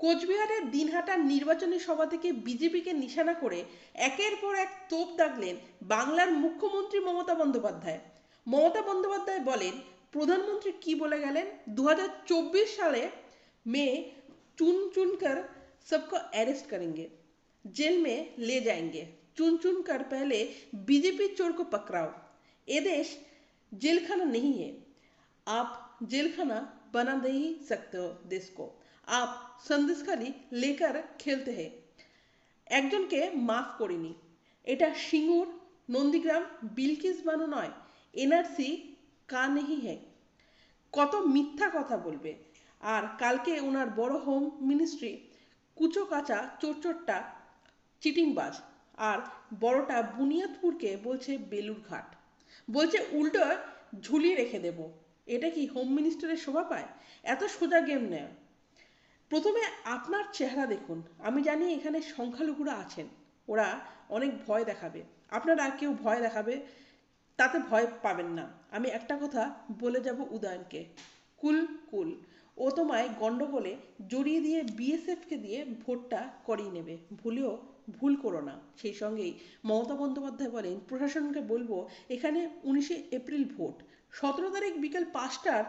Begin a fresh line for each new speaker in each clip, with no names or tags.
কোচবিহারের দিনহাটার নির্বাচনী সভা থেকে বিজেপিকে নিশানা করে একের পর এক তোপ দাগলেন বাংলার মুখ্যমন্ত্রী মমতা বন্দ্যোপাধ্যায় মমতা বন্দ্যোপাধ্যায় বলেন প্রধানমন্ত্রী কি বলে গেলেন দু সালে মে চুন চুন কর सबको अरेस्ट करेंगे जेल में ले जाएंगे चुन चुन कर पहले बीजेपी चोर को पकड़ाओ ये देश जेल खाना नहीं है आप जेल खाना बना नहीं सकते हो देश को आप संदेश खाली लेकर खेलते हैं একজনকে মাফ করিনি এটা সিঙ্গুর নন্দীগ্রাম বিলকিস বানু নয় এনআরসি কা নেহি হে কত মিথ্যা কথা বলবে আর কালকে ওনার বড় হোম মিনিস্ট্রি কুচো কাঁচা চোরচোরটা চিটিংবাজ আর বড়টা বুনিয়াদপুরকে বলছে বেলুরঘাট বলছে উল্টো ঝুলিয়ে রেখে দেব এটা কি হোম মিনিস্টারের শোভা পায় এত সোজা গেম নেয় প্রথমে আপনার চেহারা দেখুন। আমি জানি এখানে সংখ্যালঘুরা আছেন। ওরা অনেক ভয় দেখাবে। আপনারা কেউ ভয় দেখাবে, তাতে ভয় পাবেন না। আমি একটা কথা বলে যাব উদয়নকে। কুল কুল, ও তোমায় গণ্ডগোলে জড়িয়ে দিয়ে বিএসএফকে দিয়ে ভোটটা করিয়ে নেবে। ভুলেও ভুল করো না। সেই সঙ্গেই মমতা বন্দ্যোপাধ্যায় বলেন, প্রশাসনকে বলব, এখানে উনিশে এপ্রিল ভোট। সতেরো তারিখ বিকেল পাঁচটার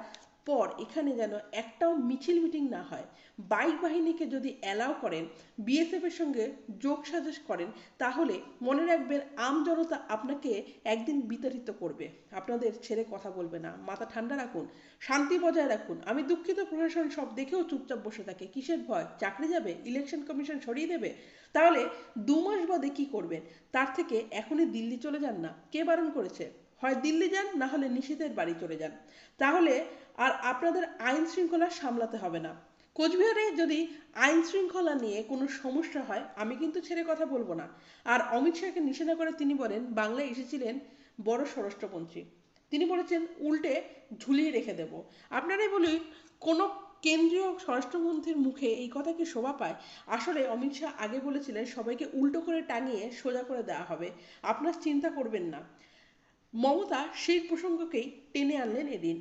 পর এখানে যেন একটাও মিছিল মিটিং না হয়। বাইক বাহিনীকে যদি অ্যালাউ করেন বিএসএফ এর সঙ্গে যোগ সাজস করেন, তাহলে মনে রাখবেন আম জনতা আপনাকে একদিন বিতাড়িত করবে। আপনাদের ছেড়ে কথা বলবে না। মাথা ঠান্ডা রাখুন, শান্তি বজায় রাখুন। আমি দুঃখিত প্রশাসন সব দেখেও চুপচাপ বসে থাকে। কিসের ভয়? চাকরি যাবে? ইলেকশন কমিশন সরিয়ে দেবে? তাহলে দু মাস বাদে কি করবেন? তার থেকে এখনই দিল্লি চলে যান না। কে বারণ করেছে? হয় দিল্লি যান, না হলে নিশীথের বাড়ি চলে যান। তাহলে আর আপনাদের আইন শৃঙ্খলা সামলাতে হবে না। কোচবিহারে যদি আইন শৃঙ্খলা নিয়ে কোনো সমস্যা হয়, আমি কিন্তু ছেড়ে কথা বলব না। আর অমিত শাহকে নিষেধা করে তিনি বলেন, বাংলায় এসেছিলেন বড় স্বরাষ্ট্রমন্ত্রী। তিনি বলেছেন, উল্টে ঝুলিয়ে রেখে দেব। আপনারাই বলি কোনো কেন্দ্রীয় স্বরাষ্ট্রমন্ত্রীর মুখে এই কথা কি শোভা পায়? আসলে অমিত শাহ আগে বলেছিলেন, সবাইকে উল্টো করে টাঙিয়ে সোজা করে দেওয়া হবে। আপনার চিন্তা করবেন না। মমতা সেই প্রসঙ্গকেই টেনে আনলেন এদিন।